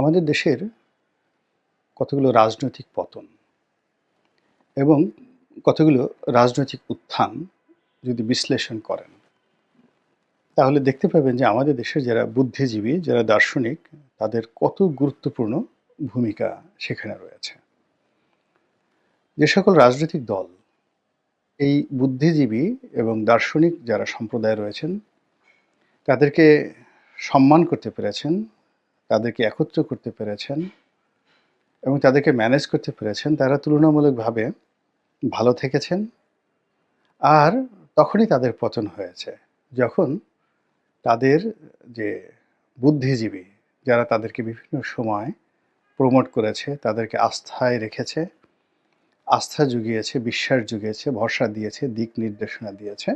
আমাদের দেশের কতগুলো রাজনৈতিক পতন এবং কতগুলো রাজনৈতিক উত্থান যদি বিশ্লেষণ করেন, তাহলে দেখতে পাবেন যে আমাদের দেশের যারা বুদ্ধিজীবী, যারা দার্শনিক, তাদের কত গুরুত্বপূর্ণ ভূমিকা সেখানে রয়েছে। যে সকল রাজনৈতিক দল, এই বুদ্ধিজীবী এবং দার্শনিক যারা সম্প্রদায় রয়েছেন, তাদেরকে সম্মান করতে পেরেছেন তাদেরকে একত্র করতে পেরেছেন এবং তাদেরকে ম্যানেজ করতে পেরেছেন, তারা তুলনামূলকভাবে ভালো থেকেছেন আর তখনই তাদের পতন হয়েছে। যখন তাদের যে বুদ্ধিজীবী যারা তাদেরকে বিভিন্ন সময় প্রমোট করেছে, তাদেরকে আস্থায় রেখেছে, আস্থা জুগিয়েছে, বিশ্বাস জুগিয়েছে, ভরসা দিয়েছে, দিক নির্দেশনা দিয়েছে,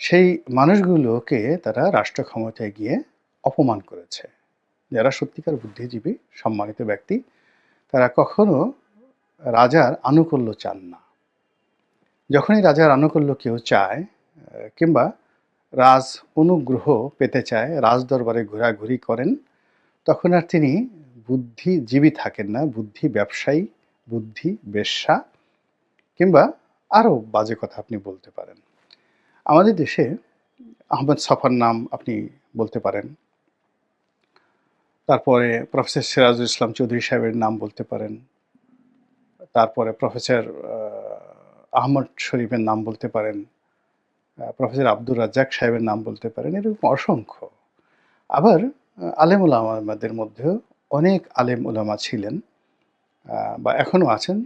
সেই মানুষগুলোকে তারা রাষ্ট্র ক্ষমতায় গিয়ে অপমান করেছে। যারা সত্যিকার বুদ্ধিজীবী, সম্মানিত ব্যক্তি, তারা কখনো রাজার আনুকূল্য চান না। যখনই রাজার আনুকূল্য কেউ চায়, কিংবা রাজ অনুগ্রহ পেতে চায়, রাজ দরবারে ঘোরাঘুরি করেন, তখন আর তিনি বুদ্ধিজীবী থাকেন না, বুদ্ধি ব্যবসায়ী, বুদ্ধি বেশ্যা, কিংবা আরও বাজে কথা আপনি বলতে পারেন। আমাদের দেশে আহমেদ সফার নাম আপনি বলতে পারেন। তারপরে প্রফেসর সিরাজুল ইসলাম চৌধুরী সাহেবের নাম বলতে পারেন। তারপরে প্রফেসর আহমদ শরীফের নাম বলতে পারেন। প্রফেসর আব্দুর রাজ্জাক সাহেবের নাম বলতে পারেন। এরকম অসংখ্য। আবার আলেম ওলামাদের মধ্যেও অনেক আলেম উলামা ছিলেন বা এখনও আছেন,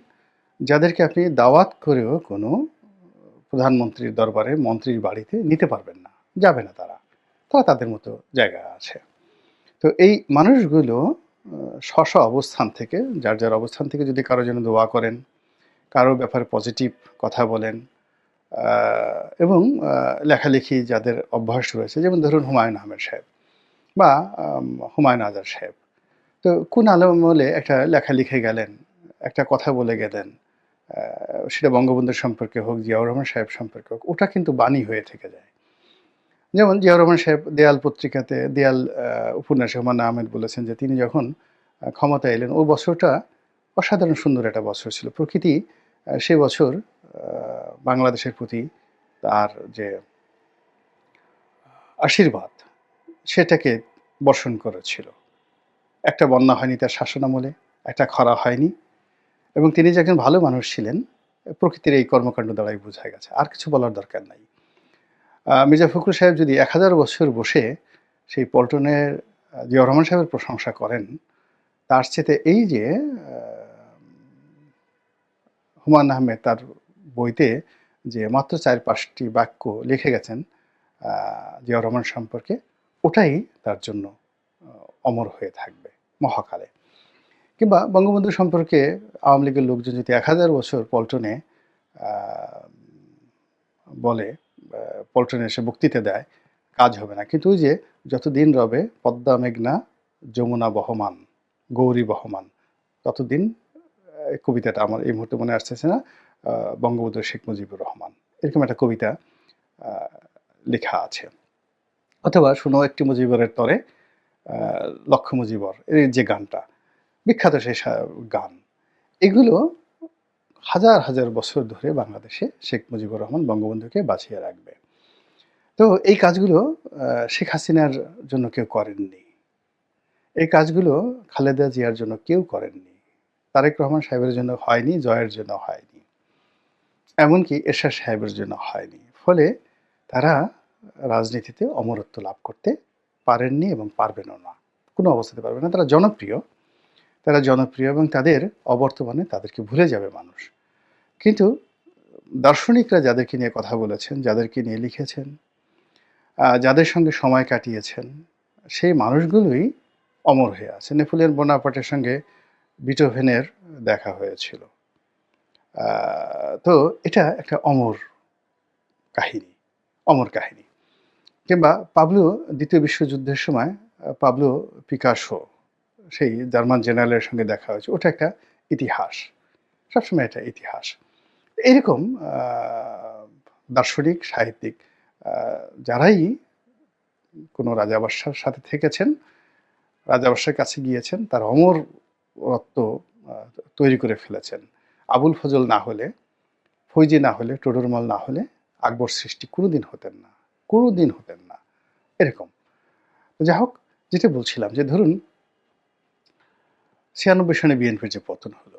যাদেরকে আপনি দাওয়াত করেও কোনো প্রধানমন্ত্রীর দরবারে মন্ত্রীর বাড়িতে নিতে পারবেন না। যাবে না তারা। তারা তাদের মতো জায়গা আছে। তো এই মানুষগুলো স্ব অবস্থান থেকে, যার যার অবস্থান থেকে যদি কারও জন্য দোয়া করেন, কারও ব্যাপারে পজিটিভ কথা বলেন এবং লেখালেখি যাদের অভ্যাস রয়েছে, যেমন ধরুন হুমায়ুন আহমেদ সাহেব বা হুমায়ুন আজাদ সাহেব। তো কোন আলমলে একটা লেখা লিখে গেলেন, একটা কথা বলে গেলেন সেটা বঙ্গবন্ধু সম্পর্কে হোক, জিয়াউর রহমান সাহেব সম্পর্কে হোক, ওটা কিন্তু বাণী হয়ে থেকে যায়। যেমন জিয়াউর রহমান সাহেব দেয়াল পত্রিকাতে দেয়াল উপন্যাসে হুমায়ুন আহমেদ বলেছেন যে তিনি যখন আহ, ক্ষমতায় এলেন ওই বছরটা অসাধারণ সুন্দর একটা বছর ছিল। প্রকৃতি সে বছর বাংলাদেশের প্রতি তার যে আশীর্বাদ সেটাকে বর্ষণ করেছিল। একটা বন্যা হয়নি তার শাসনামলে একটা খরা হয়নি। এবং তিনি যে একজন ভালো মানুষ ছিলেন প্রকৃতির এই কর্মকাণ্ড দ্বারাই বোঝা গেছে। আর কিছু বলার দরকার নাই। মির্জা ফখরুল সাহেব যদি এক হাজার বছর বসে সেই পল্টনের জিয়াউর রহমান সাহেবের প্রশংসা করেন, তার চেতে এই যে হুমায়ুন আহমেদ তার বইতে যে মাত্র চার পাঁচটি বাক্য লিখে গেছেন জিয়াউর রহমান সম্পর্কে, ওটাই তার জন্য অমর হয়ে থাকবে মহাকালে। কিংবা বঙ্গবন্ধু সম্পর্কে আওয়ামী লীগের লোকজন যদি এক হাজার বছর পল্টনে বলে পল্টনে এসে বক্তৃতা দেয়, কাজ হবে না। কিন্তু ওই যে যতদিন রবে পদ্মা, মেঘনা, যমুনা বহমান, গৌরী বহমান, ততদিন কবিতাটা আমার এই মুহূর্তে মনে আসতেছে না বঙ্গবন্ধু শেখ মুজিবুর রহমান। এরকম একটা কবিতা লেখা আছে। অথবা শুনো একটি মুজিবরের তরে লক্ষ্য মুজিবর এই যে গানটা, বিখ্যাত সেই গান। এগুলো হাজার হাজার বছর ধরে বাংলাদেশে শেখ মুজিবুর রহমান বঙ্গবন্ধুকে বাঁচিয়ে রাখবে। তো এই কাজগুলো শেখ হাসিনার জন্য কেউ করেননি। এই কাজগুলো খালেদা জিয়ার জন্য কেউ করেননি। তারেক রহমান সাহেবের জন্য হয়নি, জয়ের জন্য হয়নি। এমনকি এরশাদ সাহেবের জন্য হয়নি। ফলে তারা রাজনীতিতে অমরত্ব লাভ করতে পারেননি এবং পারবেনও না। কোনো অবস্থাতে পারবে না। তারা জনপ্রিয়। তারা জনপ্রিয় এবং তাদের অবর্তমানে তাদেরকে ভুলে যাবে মানুষ। কিন্তু দার্শনিকরা যাদেরকে নিয়ে কথা বলেছেন, যাদেরকে নিয়ে লিখেছেন যাদের সঙ্গে সময় কাটিয়েছেন, সেই মানুষগুলোই অমর হয়ে আছে। নেপোলিয়ন বোনাপার্টের সঙ্গে বিটোভেনের দেখা হয়েছিল। তো এটা একটা অমর কাহিনী অমর কাহিনী। কিংবা পাবলো দ্বিতীয় বিশ্বযুদ্ধের সময়, পাবলো পিকাসো, সেই জার্মান জেনারেলের সঙ্গে দেখা হয়েছে। ওটা একটা ইতিহাস, সবসময় এটা ইতিহাস। এরকম দার্শনিক সাহিত্যিক যারাই কোনো রাজা বাদশার সাথে থেকেছেন রাজাবাসার কাছে গিয়েছেন তার অমরত্ব আহ, তৈরি করে ফেলেছেন। আবুল ফজল না হলে ফৈজি না হলে টোডরমল না হলে আকবর সৃষ্টি কোনোদিন হতেন না কোনোদিন হতেন না। এরকম। যাই হোক যেটা বলছিলাম যে ধরুন ছিয়ানব্বই সনে বিএনপির যে পতন হলো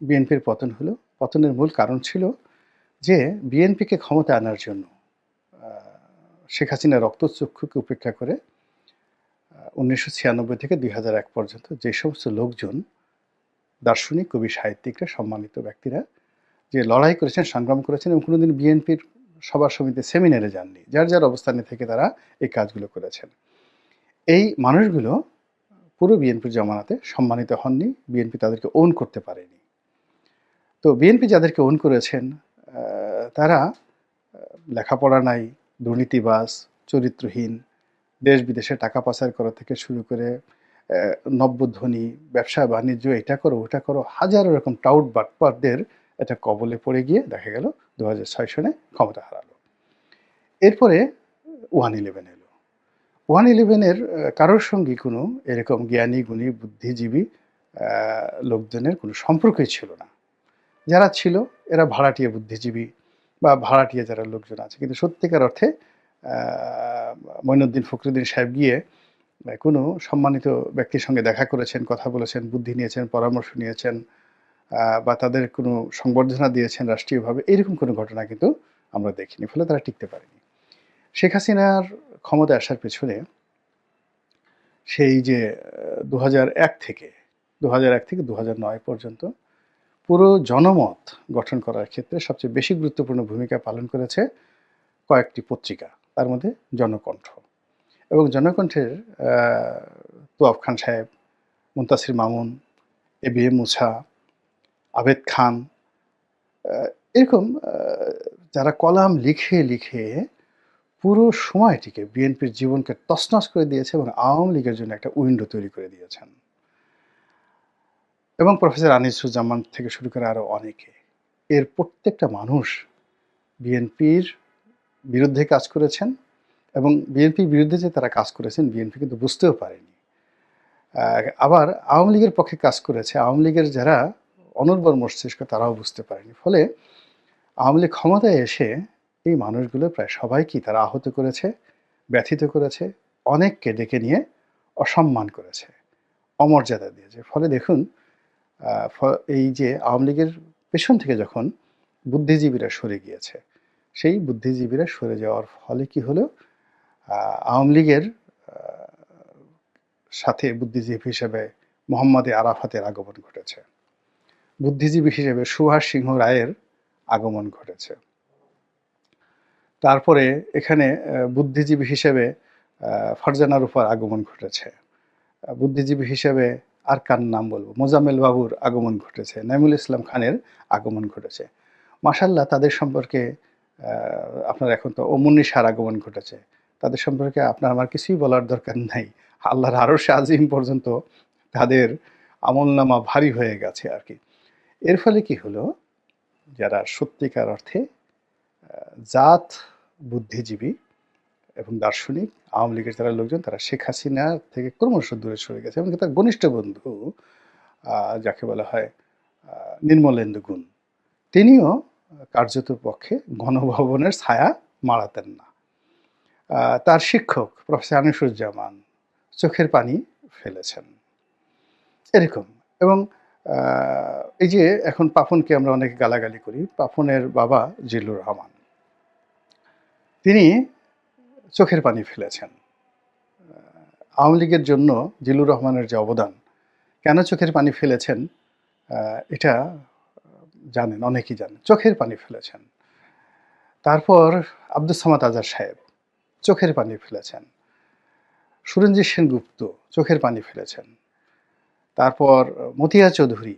বিএনপির পতন হলো পতনের মূল কারণ ছিল যে বিএনপিকে ক্ষমতা আনার জন্য শেখ হাসিনা রক্তচক্ষুকে উপেক্ষা করে উনিশশো ছিয়ানব্বই থেকে দুই হাজার এক পর্যন্ত যে সমস্ত লোকজন, দার্শনিক, কবি, সাহিত্যিকরা, সম্মানিত ব্যক্তিরা যে লড়াই করেছেন, সংগ্রাম করেছেন এবং কোনোদিন বিএনপির সভা সমিতি সেমিনারে যাননি, যার যার অবস্থানে থেকে তারা এই কাজগুলো করেছেন। এই মানুষগুলো পুরো বিএনপির জমানাতে সম্মানিত হননি, বিএনপি তাদেরকে ওন করতে পারেনি। তো বিএনপি যাদেরকে ওন করেছেন তারা লেখাপড়া নাই দুর্নীতিবাস চরিত্রহীন, দেশ বিদেশে টাকা পাচার করা থেকে শুরু করে নব্যধ্বনি, ব্যবসা, বাণিজ্য, এটা করো, ওটা করো, হাজারো রকম টাউট বাটপারদের এটা কবলে পড়ে গিয়ে দেখা গেল দু হাজার ছয় সনে ক্ষমতা হারালো। এরপরে ওয়ান ইলেভেন এলো। ওয়ান ইলেভেনের কারোর সঙ্গে কোনো এরকম জ্ঞানী, গুণী, বুদ্ধিজীবী লোকজনের কোনো সম্পর্কই ছিল না। যারা ছিল এরা ভাড়াটিয়া বুদ্ধিজীবী বা ভাড়াটিয়া যারা লোকজন আছে। কিন্তু সত্যিকার অর্থে আহ, মঈনুদ্দিন ফখরুদ্দিন সাহেব গিয়ে কোনো সম্মানিত ব্যক্তির সঙ্গে দেখা করেছেন কথা বলেছেন বুদ্ধি নিয়েছেন পরামর্শ নিয়েছেন বা তাদের কোনো সংবর্ধনা দিয়েছেন রাষ্ট্রীয়ভাবে এরকম কোনো ঘটনা কিন্তু আমরা দেখিনি ফলে তারা টিকতে পারেনি। শেখ হাসিনার ক্ষমতা আসার পেছনে সেই যে দু এক থেকে দু এক থেকে দু পর্যন্ত পুরো জনমত গঠন করার ক্ষেত্রে সবচেয়ে বেশি গুরুত্বপূর্ণ ভূমিকা পালন করেছে কয়েকটি পত্রিকা, তার মধ্যে জনকণ্ঠ এবং জনকণ্ঠের তোয়াব খান সাহেব, Muntasir Mamun, A B M Musa, Abed Khan এরকম যারা কলাম লিখে লিখে পুরো সময়টিকে বিএনপির জীবনকে তছনছ করে দিয়েছে এবং আওয়ামী লীগের জন্য একটা উইন্ডো তৈরি করে দিয়েছেন। এবং প্রফেসর আনিসুজ্জামান থেকে শুরু করে আরও অনেকে। এর প্রত্যেকটা মানুষ বিএনপির বিরুদ্ধে কাজ করেছেন এবং বিএনপির বিরুদ্ধে যে তারা কাজ করেছেন, বিএনপি কিন্তু বুঝতেও পারেনি। আবার আওয়ামী লীগের পক্ষে কাজ করেছে, আওয়ামী লীগের যারা অনর্বর মস্তিষ্ক তারাও বুঝতে পারেনি। ফলে আওয়ামী লীগ ক্ষমতায় এসে এই মানুষগুলো প্রায় সবাইকেই তারা আহত করেছে, ব্যথিত করেছে, অনেককে ডেকে নিয়ে অসম্মান করেছে, অমর্যাদা দিয়েছে। ফলে দেখুন এই যে আওয়ামী লীগের পেছন থেকে যখন বুদ্ধিজীবীরা সরে গিয়েছে, সেই বুদ্ধিজীবীরা সরে যাওয়ার ফলে কি হলো? আওয়ামী লীগের সাথে বুদ্ধিজীবী হিসেবে মোহাম্মদ আরাফাতের আগমন ঘটেছে। বুদ্ধিজীবী হিসেবে সুভাষ সিংহ রায়ের আগমন ঘটেছে। তারপরে এখানে বুদ্ধিজীবী হিসেবে ফারজানা রূপার আগমন ঘটেছে। বুদ্ধিজীবী হিসেবে আর কার নাম বলব? মোজাম্মেল বাবুর আগমন ঘটেছে, নাইমুল ইসলাম খানের আগমন ঘটেছে। মাসাল্লাহ তাদের সম্পর্কে আপনার এখন তো অমুন্নিশার আগমন ঘটেছে। তাদের সম্পর্কে আপনার আমার কিছুই বলার দরকার নাই। আল্লাহর আরও আজিম পর্যন্ত তাদের আমলনামা ভারী হয়ে গেছে আর কি। এর ফলে কি হলো? যারা সত্যিকার অর্থে জাত বুদ্ধিজীবী এবং দার্শনিক, আওয়ামী লীগের যারা লোকজন, তারা শেখ হাসিনা থেকে ক্রমশ দূরে সরে গেছে এবং তার ঘনিষ্ঠ বন্ধু যাকে বলা হয় নির্মলেন্দু গুণ, তিনিও কার্যত পক্ষে গণভবনের ছায়া মারাতেন না। তার শিক্ষক প্রফেসর আনিসুজ্জামান চোখের পানি ফেলেছেন। এরকম এবং এই যে এখন পাপনকে আমরা অনেকে গালাগালি করি পাপনের বাবা জিল্লুর রহমান। তিনি চোখের পানি ফেলেছেন। আওয়ামী লীগের জন্য জিল্লুর রহমানের যে অবদান, কেন চোখের পানি ফেলেছেন? এটা জানেন, অনেকেই জানেন। চোখের পানি ফেলেছেন। তারপর আব্দুল সামাদ আজাদ সাহেব, চোখের পানি ফেলেছেন। সুরঞ্জিত সেনগুপ্ত চোখের পানি ফেলেছেন। তারপর মতিয়া চৌধুরী,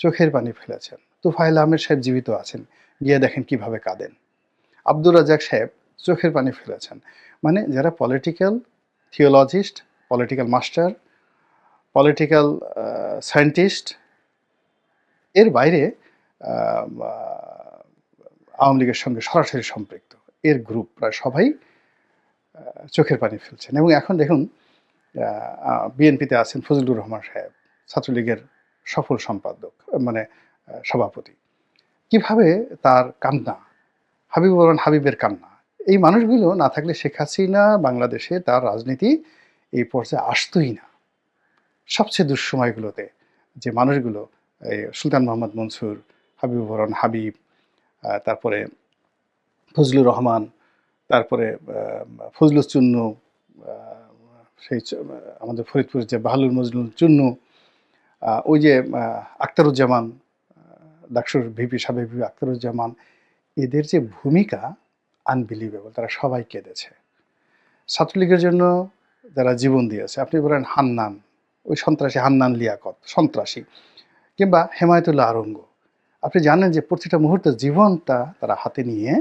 চোখের পানি ফেলেছেন। তুফাইল আহমেদ সাহেব জীবিত আছেন, গিয়ে দেখেন কীভাবে কাঁদেন। আব্দুর রাজাক সাহেব, চোখের পানি ফেলেছেন। মানে যারা political theologist political master political scientist এর বাইরে আওয়ামী লীগের সঙ্গে সরাসরি সম্পৃক্ত। এর গ্রুপ প্রায় সবাই চোখের পানি ফেলছেন। এবং এখন দেখুন বিএনপিতে আছেন ফজলুর রহমান সাহেব, ছাত্রলীগের সফল সম্পাদক মানে সভাপতি। কীভাবে তার কান্না, হাবিবুর রহমান হাবিবের কান্না এই মানুষগুলো না থাকলে শেখ হাসিনা বাংলাদেশে তার রাজনীতি এই পর্যায়ে আসতোই না। সবচেয়ে দুঃসময়গুলোতে যে মানুষগুলো এই সুলতান মোহাম্মদ মনসুর হাবিবুর রহমান হাবিব তারপরে ফজলুর রহমান তারপরে আহ, ফজলুস চুন্নু সেই আমাদের ফরিদপুরের যে বাহালুর মজলুল চুন্নু ওই যে আহ, ডাকসুর ভিপি সাবেক ভিপি আখতারুজ্জামান এদের যে ভূমিকা আনবিলিভেবল তারা সবাই কেঁদেছে। ছাত্রলীগের জন্য যারা জীবন দিয়েছে, আপনি বলেন হান্নান ওই সন্ত্রাসী হান্নান লিয়াকত, সন্ত্রাসী, কিংবা হেমায়তুল্লাহ আরঙ্গ, আপনি জানেন যে প্রতিটা মুহূর্তে জীবনটা তারা হাতে নিয়ে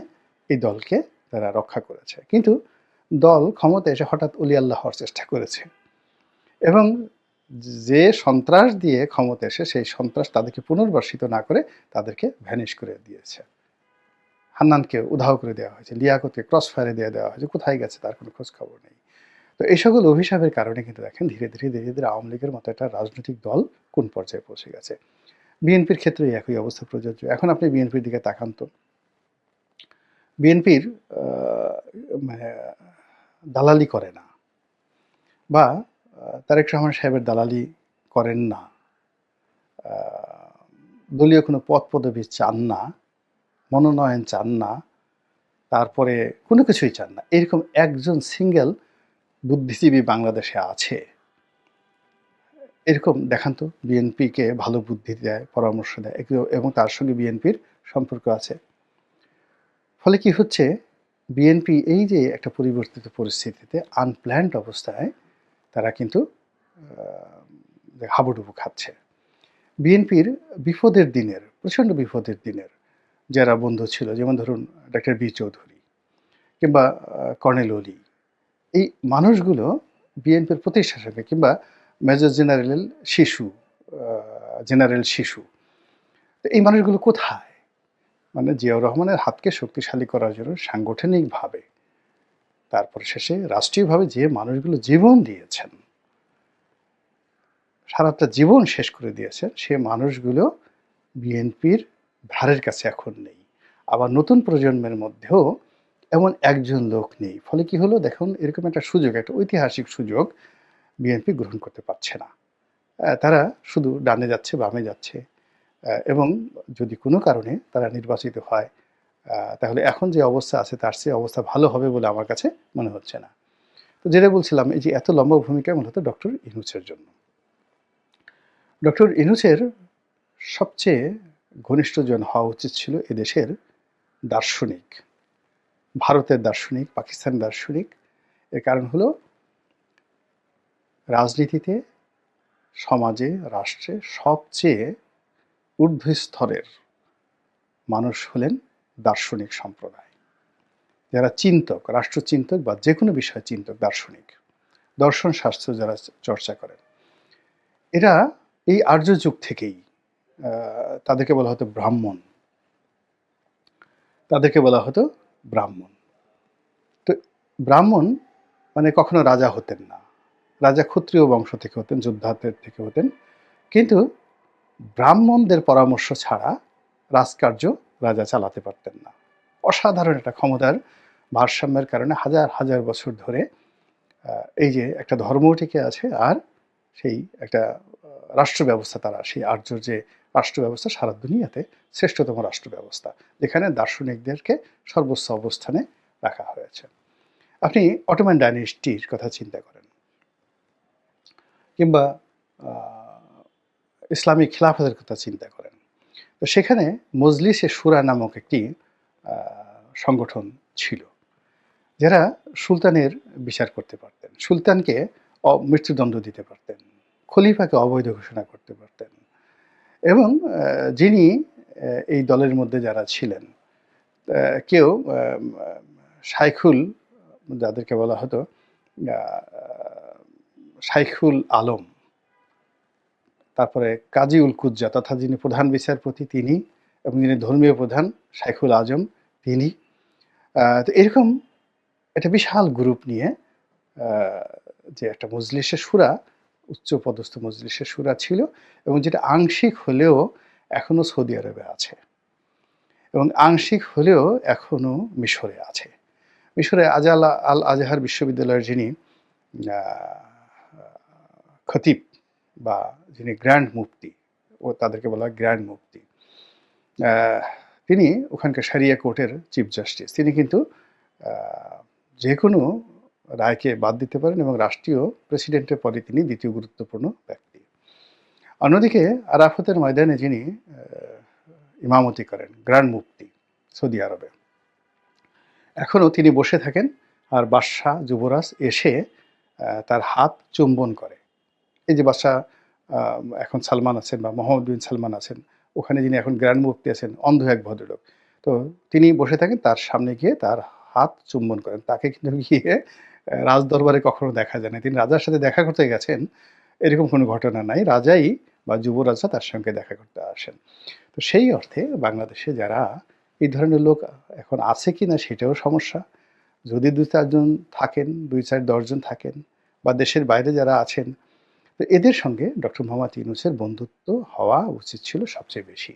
এই দলকে তারা রক্ষা করেছে। কিন্তু দল ক্ষমতা এসে হঠাৎ উলি আল্লাহ হওয়ার চেষ্টা করেছে। এবং যে সন্ত্রাস দিয়ে ক্ষমতা এসে সেই সন্ত্রাস তাদেরকে পুনর্বাসিত না করে তাদেরকে ভ্যানিশ করে দিয়েছে। হান্নানকে উধাও করে দেওয়া হয়েছে, লিয়াকতকে ক্রস ফায়ারে দিয়ে দেওয়া হয়েছে, কোথায় গেছে তার কোনো খোঁজ খবর নেই। তো এই সকল অভিশাপের কারণে কিন্তু দেখেন ধীরে ধীরে ধীরে ধীরে আওয়ামী লীগের মতো একটা রাজনৈতিক দল কোন পর্যায়ে পৌঁছে গেছে। বিএনপির ক্ষেত্রে একই অবস্থা প্রযোজ্য। এখন আপনি বিএনপির দিকে তাকান তো। বিএনপির মানে দালালি করে না বা তারেক রহমান সাহেবের দালালি করেন না। দলীয় কোনো পদ পদবি চান না। মনোনয়ন চান না, তারপরে কোনো কিছুই চান না। এরকম একজন সিঙ্গেল বুদ্ধিজীবী বাংলাদেশে আছে। এরকম দেখান তো, বিএনপিকে ভালো বুদ্ধি দেয়, পরামর্শ দেয় এবং তার সঙ্গে বিএনপির সম্পর্ক আছে। ফলে কি হচ্ছে, বিএনপি এই যে একটা পরিবর্তিত পরিস্থিতিতে আনপ্ল্যান্ড অবস্থায় তারা কিন্তু হাবুডুবু খাচ্ছে। বিএনপির বিপদের দিনের, প্রচণ্ড বিপদের দিনের যারা বন্ধু ছিল, যেমন ধরুন ডাক্তার বি চৌধুরী কিংবা কর্নেল অলি, এই মানুষগুলো বিএনপির প্রতিষ্ঠা সঙ্গে কিংবা মেজর জেনারেল শিশু জেনারেল শিশু। এই মানুষগুলো কোথায়? মানে জিয়াউর রহমানের হাতকে শক্তিশালী করার জন্য সাংগঠনিকভাবে, তারপর শেষে রাষ্ট্রীয়ভাবে যে মানুষগুলো জীবন দিয়েছেন, সারাটা জীবন শেষ করে দিয়েছেন, সে মানুষগুলো বিএনপির ধারের কাছে এখন নেই। আবার নতুন প্রজন্মের মধ্যেও এমন একজন লোক নেই। ফলে কি হলো? দেখুন, এরকম একটা সুযোগ, একটা ঐতিহাসিক সুযোগ বিএনপি গ্রহণ করতে পারছে না। তারা শুধু ডানে যাচ্ছে, বামে যাচ্ছে। এবং যদি কোনো কারণে তারা নির্বাচিত হয় তাহলে এখন যে অবস্থা আছে, তার সে অবস্থা ভালো হবে বলে আমার কাছে মনে হচ্ছে না। তো যেটা বলছিলাম, এই যে এত লম্বা ভূমিকা মূলত ডক্টর ইনুসের জন্য। ডক্টর ইনুসের সবচেয়ে ঘনিষ্ঠজন হওয়া উচিত ছিল এদেশের দার্শনিক। ভারতের দার্শনিক, পাকিস্তান দার্শনিক। এর কারণ হলো রাজনীতিতে সমাজে, রাষ্ট্রে সবচেয়ে ঊর্ধ্বস্তরের মানুষ হলেন দার্শনিক সম্প্রদায়। যারা চিন্তক, রাষ্ট্রচিন্তক বা যে কোনো বিষয়ে চিন্তক, দার্শনিক দর্শন শাস্ত্র যারা চর্চা করেন। এরা এই আর্য যুগ থেকেই তাদেরকে বলা হতো ব্রাহ্মণ। তাদেরকে বলা হতো ব্রাহ্মণ। তো ব্রাহ্মণ মানে কখনো রাজা হতেন না। রাজা ক্ষত্রিয় বংশ থেকে হতেন, যোদ্ধাদের থেকে হতেন। কিন্তু ব্রাহ্মণদের পরামর্শ ছাড়া রাজকার্য রাজা চালাতে পারতেন না। অসাধারণ একটা ক্ষমতার ভারসাম্যের কারণে হাজার হাজার বছর ধরে এই যে একটা ধর্ম টিকে আছে আর সেই একটা রাষ্ট্র ব্যবস্থা তারা, সেই আর্য যে রাষ্ট্র ব্যবস্থা সারা দুনিয়াতে শ্রেষ্ঠতম রাষ্ট্র ব্যবস্থা যেখানে দার্শনিকদেরকে সর্বোচ্চ অবস্থানে রাখা হয়েছে। আপনি অটোম্যান ডাইনেস্টির কথা চিন্তা করেন, কিংবা ইসলামিক খিলাফতের কথা চিন্তা করেন। তো সেখানে মজলিসে সুরা নামক একটি সংগঠন ছিল, যারা সুলতানের বিচার করতে পারতেন। সুলতানকে মৃত্যুদণ্ড দিতে পারতেন, খলিফাকে অবৈধ ঘোষণা করতে পারতেন। এবং যিনি এই দলের মধ্যে যারা ছিলেন কেউ সাইখুল যাদেরকে বলা হতো সাইখুল আলম, তারপরে কাজী উল কুজ্জা, তথা যিনি প্রধান বিচারপতি তিনি এবং যিনি ধর্মীয় প্রধান সাইখুল আজম তিনি। তো এরকম একটা বিশাল গ্রুপ নিয়ে যে একটা মজলিসের সুরা উচ্চ পদস্থ মজলিসের সুরা ছিল এবং যেটা আংশিক হলেও এখনও সৌদি আরবে আছে। এবং আংশিক হলেও এখনও মিশরে আছে। মিশরে আজাল আল আজহার বিশ্ববিদ্যালয়ের যিনি খতিব বা যিনি গ্র্যান্ড মুফতি, ও তাদেরকে বলা হয় গ্র্যান্ড মুফতি তিনি ওখানকার সারিয়া কোর্টের চিফ জাস্টিস। তিনি কিন্তু যে কোনো রায়কে বাদ দিতে পারেন এবং রাষ্ট্রীয় প্রেসিডেন্টের পরে তিনি দ্বিতীয় গুরুত্বপূর্ণ ব্যক্তি। অন্যদিকে আরাফতের ময়দানে যিনি ইমামতি করেন, গ্র্যান্ড মুফতি সৌদি আরবে। এখনও তিনি বসে থাকেন আর বাদশাহ যুবরাজ এসে তার হাত চুম্বন করে। এই যে বাদশাহ এখন সালমান আছেন বা মোহাম্মদ বিন সালমান আছেন, ওখানে যিনি এখন গ্র্যান্ড মুফতি আছেন, অন্ধ এক ভদ্রলোক। তো তিনি বসে থাকেন, তার সামনে গিয়ে তার হাত চুম্বন করেন। তাকে কিন্তু গিয়ে আহ, রাজ দরবারে কখনো দেখা যায় না তিনি রাজার সাথে দেখা করতে গেছেন এরকম কোনো ঘটনা নাই। রাজাই বা যুবরাজা তার সঙ্গে দেখা করতে আসেন। তো সেই অর্থে বাংলাদেশে যারা এই ধরনের লোক এখন আছে কি না সেটাও সমস্যা। যদি দুই চারজন থাকেন দুই চার দশজন থাকেন বা দেশের বাইরে যারা আছেন তো এদের সঙ্গে ডক্টর মোহাম্মদ ইউনুসের বন্ধুত্ব হওয়া উচিত ছিল সবচেয়ে বেশি।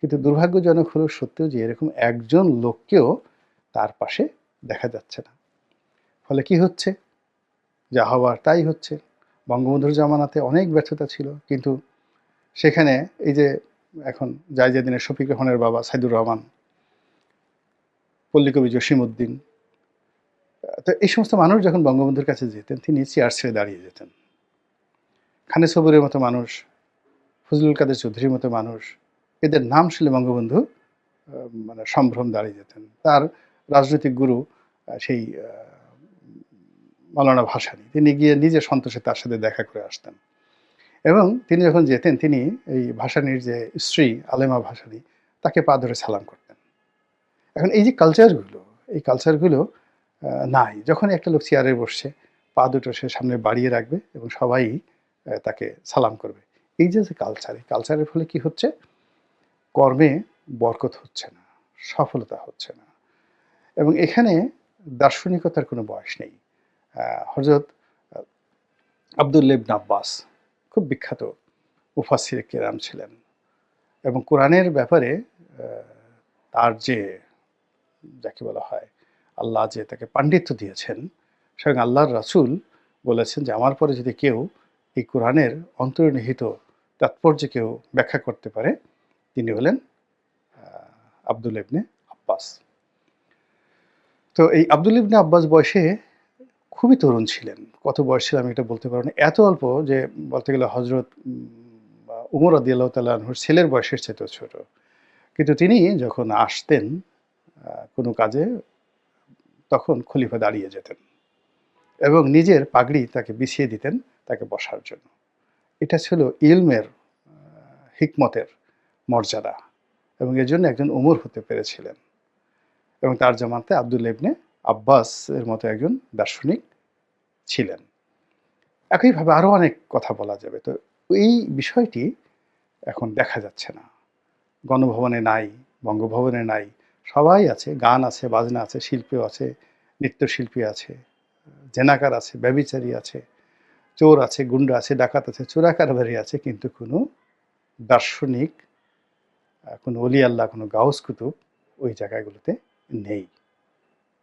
কিন্তু দুর্ভাগ্যজনক হলো সত্ত্বেও যে এরকম একজন লোককেও তার পাশে দেখা যাচ্ছে না। ফলে কি হচ্ছে? যা হওয়ার তাই হচ্ছে। বঙ্গবন্ধুর জামানাতে অনেক ব্যর্থতা ছিল, কিন্তু সেখানে এই যে এখন জায়জাদিনের শফিক রহমানের বাবা সাইদুর রহমান, পল্লী কবি জসিমউদ্দিন, তো এই সমস্ত মানুষ যখন বঙ্গবন্ধুর কাছে যেতেন, তিনি চেয়ার ছেড়ে দাঁড়িয়ে যেতেন। খানে সবুরের মতো মানুষ, ফজলুল কাদের চৌধুরীর মতো মানুষ, এদের নাম শুনলে বঙ্গবন্ধু মানে সম্ভ্রম দাঁড়িয়ে যেতেন। তার রাজনৈতিক গুরু সেই মৌলানা ভাসানী। তিনি গিয়ে নিজে সন্তোষে তার সাথে দেখা করে আসতেন। এবং তিনি যখন যেতেন, তিনি এই ভাসানীর যে স্ত্রী আলেমা ভাসানী, তাকে পা ধরে সালাম করতেন। এখন এই যে কালচারগুলো এই কালচারগুলো নাই। যখন একটা লোক চেয়ারে বসছে, পা দুটো সে সামনে বাড়িয়ে রাখবে এবং সবাই তাকে সালাম করবে। এই যে যে কালচার এই কালচারের ফলে কি হচ্ছে? কর্মে বরকত হচ্ছে না, সফলতা হচ্ছে না। এবং এখানে দার্শনিকতার কোনো বয়স নেই। হজরত আবদুল্লেবন আব্বাস খুব বিখ্যাত মুফাসির কেরাম ছিলেন। এবং কোরআনের ব্যাপারে তার যে, যাকে বলা হয়, আল্লাহ যে তাকে পাণ্ডিত্য দিয়েছেন, স্বয়ং আল্লাহর রাসূল বলেছেন যে, আমার পরে যদি কেউ এই কোরআনের অন্তর্নিহিত তাৎপর্য কেউ ব্যাখ্যা করতে পারে, তিনি হলেন আব্দুল ইবনে আব্বাস। তো এই আব্দুল ইবনে আব্বাস বয়সে খুবই তরুণ ছিলেন। কত বয়স ছিল আমি এটা বলতে পারব না। এত অল্প যে বলতে গেলে হজরত উমর আদিয়াল্লাহ তাল্লাহর ছেলের বয়সের চেয়ে ছোট। কিন্তু তিনি যখন আসতেন কোনো কাজে, তখন খলিফা দাঁড়িয়ে যেতেন এবং নিজের পাগড়ি তাকে বিছিয়ে দিতেন তাকে বসার জন্য। এটা ছিল ইলমের হিকমতের মর্যাদা এবং এর জন্য একজন উমর হতে পেরেছিলেন এবং তার জামাতে আব্দুল আব্বাস এর মতো একজন দার্শনিক ছিলেন। একইভাবে আরও অনেক কথা বলা যাবে। তো এই বিষয়টি এখন দেখা যাচ্ছে না। গণভবনে নাই, বঙ্গভবনে নাই। সবাই আছে, গান আছে, বাজনা আছে শিল্পী আছে, নৃত্যশিল্পী আছে, জেনাকার আছে, ব্যবিচারী আছে, চোর আছে, গুন্ডা আছে, ডাকাত আছে, চোরাকারবারি আছে, কিন্তু কোনো দার্শনিক কোনো অলি আল্লাহ, কোনো গাউস কুতুব ওই জায়গাগুলোতে নেই।